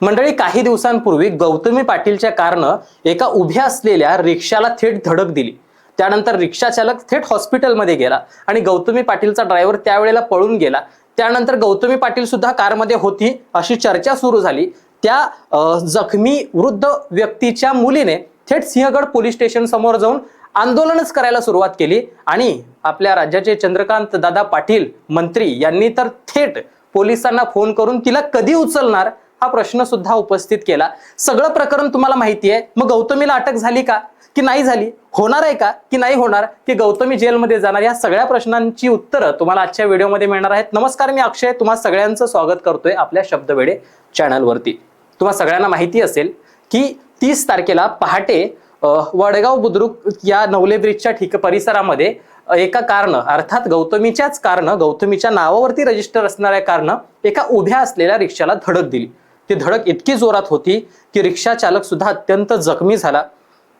मंडळी काही दिवसांपूर्वी गौतमी पाटीलच्या कारनं एका उभ्या असलेल्या रिक्षाला थेट धडक दिली. त्यानंतर रिक्षा चालक थेट हॉस्पिटलमध्ये गेला आणि गौतमी पाटीलचा ड्रायव्हर त्यावेळेला पळून गेला. त्यानंतर गौतमी पाटील सुद्धा कारमध्ये होती अशी चर्चा सुरू झाली. त्या जखमी वृद्ध व्यक्तीच्या मुलीने थेट सिंहगड पोलीस स्टेशन समोर जाऊन आंदोलनच करायला सुरुवात केली आणि आपल्या राज्याचे चंद्रकांत दादा पाटील मंत्री यांनी तर थेट पोलिसांना फोन करून तिला कधी उचलणार? हा प्रश्न सुद्धा उपस्थित केला. सगळं प्रकरण तुम्हाला माहिती आहे मग गौतमीला अटक झाली का? की नाही झाली? होणार आहे का? की नाही होणार? की गौतमी जेलमध्ये जाणार? या सगळ्या प्रश्नांची उत्तरं तुम्हाला आजच्या व्हिडिओमध्ये मिळणार आहेत. नमस्कार मी अक्षय. तुम्हा सगळ्यांचं स्वागत करतोय आपल्या शब्दवेडे चॅनलवरती. तुम्हा सगळ्यांना माहिती असेल की तीस तारखेला पहाटे वडगाव बुद्रुक या नवले ब्रिजच्या ठिक परिसरामध्ये एका कारनं अर्थात गौतमीच्याच कारनं गौतमीच्या नावावरती रजिस्टर असणाऱ्या कारनं एका उभ्या असलेल्या रिक्षाला धडक दिली. ती धडक इतकी जोरात होती की रिक्षा चालक सुद्धा अत्यंत जखमी झाला.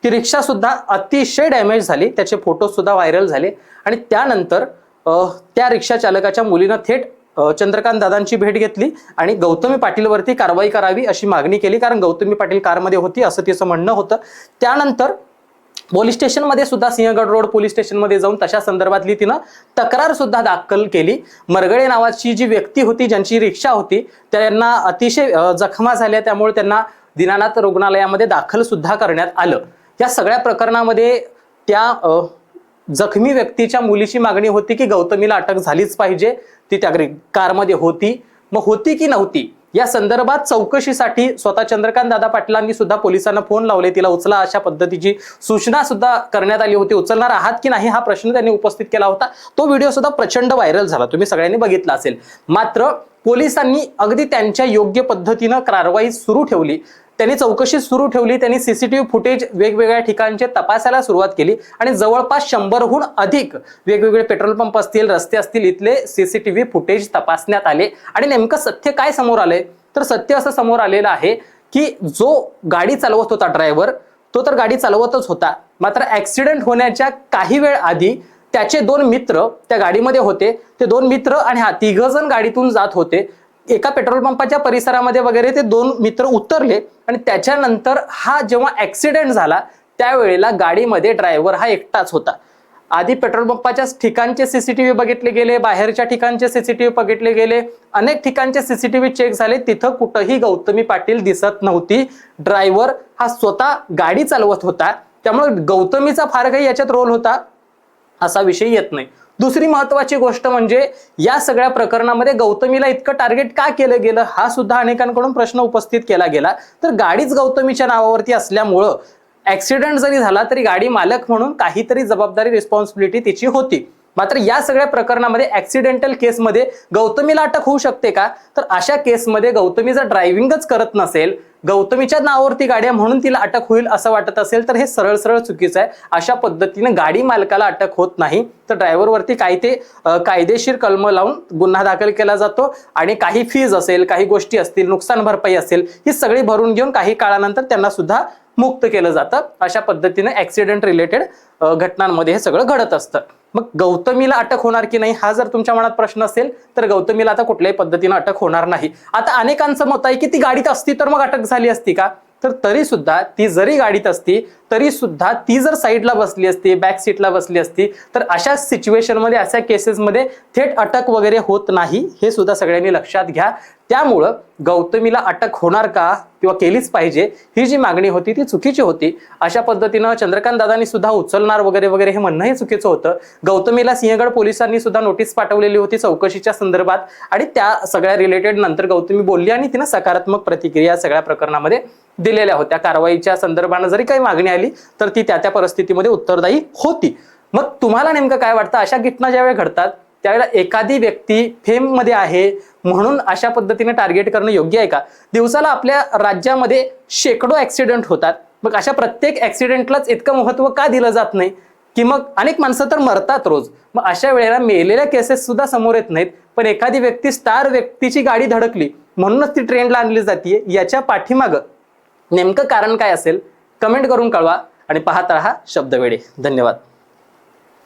ती रिक्षा सुद्धा अतिशय डॅमेज झाली. त्याचे फोटो सुद्धा व्हायरल झाले. आणि त्यानंतर त्या रिक्षा चालकाच्या मुलीनं थेट चंद्रकांत दादांची भेट घेतली आणि गौतमी पाटीलवरती कारवाई करावी अशी मागणी केली. कारण गौतमी पाटील कारमध्ये होती असं तिचं म्हणणं होतं. त्यानंतर पोलीस स्टेशनमध्ये सुद्धा सिंहगड रोड पोलीस स्टेशनमध्ये जाऊन तशा संदर्भातली तिनं तक्रार सुद्धा दाखल केली. मरगळे नावाची जी व्यक्ती होती ज्यांची रिक्षा होती त्यांना अतिशय जखमा झाल्या. त्यामुळे त्यांना दिनानाथ रुग्णालयामध्ये दाखल सुद्धा करण्यात आलं. या सगळ्या प्रकरणामध्ये त्या जखमी व्यक्तीच्या मुलीची मागणी होती की गौतमीला अटक झालीच पाहिजे. ती त्या कारमध्ये होती. मग होती की नव्हती? या संदर्भात चौकशीसाठी स्वतः चंद्रकांत दादा पाटलांनी सुद्धा पोलिसांना फोन लावले. तिला उचला अशा पद्धतीची सूचना सुद्धा करण्यात आली होती. उचलणार आहात की नाही हा प्रश्न त्यांनी उपस्थित केला होता. तो व्हिडिओ सुद्धा प्रचंड व्हायरल झाला. तुम्ही सगळ्यांनी बघितला असेल. मात्र पोलिसांनी अगदी त्यांच्या योग्य पद्धतीनं कारवाई सुरू ठेवली. त्यांनी चौकशी सुरू ठेवली. त्यांनी सीसीटीव्ही फुटेज वेगवेगळ्या ठिकाणचे तपासायला सुरुवात केली. आणि जवळपास शंभरहून अधिक वेगवेगळे पेट्रोल पंप असतील रस्ते असतील इथले सीसीटीव्ही फुटेज तपासण्यात आले. आणि नेमकं सत्य काय समोर आलंय? तर सत्य असं समोर आलेलं आहे की जो गाडी चालवत होता ड्रायव्हर तो तर गाडी चालवतच होता. मात्र ऍक्सिडेंट होण्याच्या काही वेळ आधी त्याचे दोन मित्र त्या गाडीमध्ये होते. ते दोन मित्र आणि हा तिघ जण गाडीतून जात होते. एका पेट्रोल पंपाच्या परिसरामध्ये वगैरे ते दोन मित्र उतरले आणि त्याच्यानंतर हा जेव्हा ऍक्सिडेंट झाला त्यावेळेला गाडीमध्ये ड्रायव्हर हा एकटाच होता. आधी पेट्रोल पंपाच्या ठिकाणचे सीसीटीव्ही बघितले गेले बाहेरच्या ठिकाणचे सीसीटीव्ही बघितले गेले. अनेक ठिकाणचे सीसीटीव्ही चेक झाले. तिथं कुठंही गौतमी पाटील दिसत नव्हती. ड्रायव्हर हा स्वतः गाडी चालवत होता. त्यामुळे गौतमीचा फार काही याच्यात रोल होता असा विषय येत नाही. दुसरी महत्वाची गोष्ट म्हणजे या सगळ्या प्रकरणामध्ये गौतमीला इतकं टार्गेट का केलं गेलं? हा सुद्धा अनेकांकडून प्रश्न उपस्थित केला गेला. तर गाडीच गौतमीच्या नावावरती असल्यामुळं ऍक्सिडेंट जरी झाला तरी गाडी मालक म्हणून काहीतरी जबाबदारी रिस्पॉन्सिबिलिटी तिची होती. मात्र या सगळ्या प्रकरणामध्ये ऍक्सिडेंटल केसमध्ये गौतमीला अटक होऊ शकते का? तर अशा केसमध्ये गौतमी जर ड्रायव्हिंगच करत नसेल गौतमीच्या नावावरती गाड्या म्हणून तिला अटक होईल असं वाटत असेल तर हे सरळ सरळ चुकीचं आहे. अशा पद्धतीने गाडी मालकाला अटक होत नाही. तर ड्रायव्हरवरती काही ते कायदेशीर कलम लावून गुन्हा दाखल केला जातो आणि काही फीज असेल काही गोष्टी असतील नुकसान भरपाई असेल ही सगळी भरून घेऊन काही काळानंतर त्यांना सुद्धा मुक्त केलं जातं. अशा पद्धतीने ॲक्सिडेंट रिलेटेड घटनांमध्ये हे सगळं घडत असतं. मग गौतमीला अटक होणार की नाही हा जर तुमच्या मनात प्रश्न असेल तर गौतमीला आता कुठल्याही पद्धतीनं अटक होणार नाही. आता अनेकांचं मत आहे की ती गाडीत असती तर मग अटक झाली असती का? तर तरी सुद्धा ती जरी गाडीत असती तरी सुद्धा ती जर साईडला बसली असती बॅक सीटला बसली असती तर अशा सिच्युएशनमध्ये अशा केसेसमध्ये थेट अटक वगैरे होत नाही हे सुद्धा सगळ्यांनी लक्षात घ्या. त्यामुळं गौतमीला अटक होणार का किंवा केलीच पाहिजे ही जी मागणी होती ती चुकीची होती. अशा पद्धतीनं चंद्रकांत दादांनी सुद्धा उचलणार वगैरे वगैरे हे म्हणणं हे चुकीचं होतं. गौतमीला सिंहगड पोलिसांनी सुद्धा नोटीस पाठवलेली होती चौकशीच्या संदर्भात आणि त्या सगळ्या रिलेटेड नंतर गौतमी बोलली आणि तिनं सकारात्मक प्रतिक्रिया सगळ्या प्रकरणामध्ये दिलेल्या होत्या. कारवाईच्या संदर्भानं जरी काही मागणी आली तर ती त्या त्या परिस्थितीमध्ये उत्तरदायी होती. मग तुम्हाला नेमकं काय वाटतं? अशा घटना ज्यावेळी घडतात त्यावेळेला एखादी व्यक्ती फेममध्ये आहे म्हणून अशा पद्धतीने टार्गेट करणं योग्य आहे का? दिवसाला आपल्या राज्यामध्ये शेकडो ऍक्सिडेंट होतात. मग अशा प्रत्येक ऍक्सिडेंटलाच इतकं महत्त्व का दिलं जात नाही? की मग अनेक माणसं तर मरतात रोज. मग अशा वेळेला मेलेल्या केसेस सुद्धा समोर येत नाहीत. पण एखादी व्यक्ती स्टार व्यक्तीची गाडी धडकली म्हणूनच ती ट्रेंडला आणली जाते याच्या पाठीमागं नेमकं कारण काय असेल? कमेंट करून कळवा आणि पाहत राहा शब्दवेडे धन्यवाद.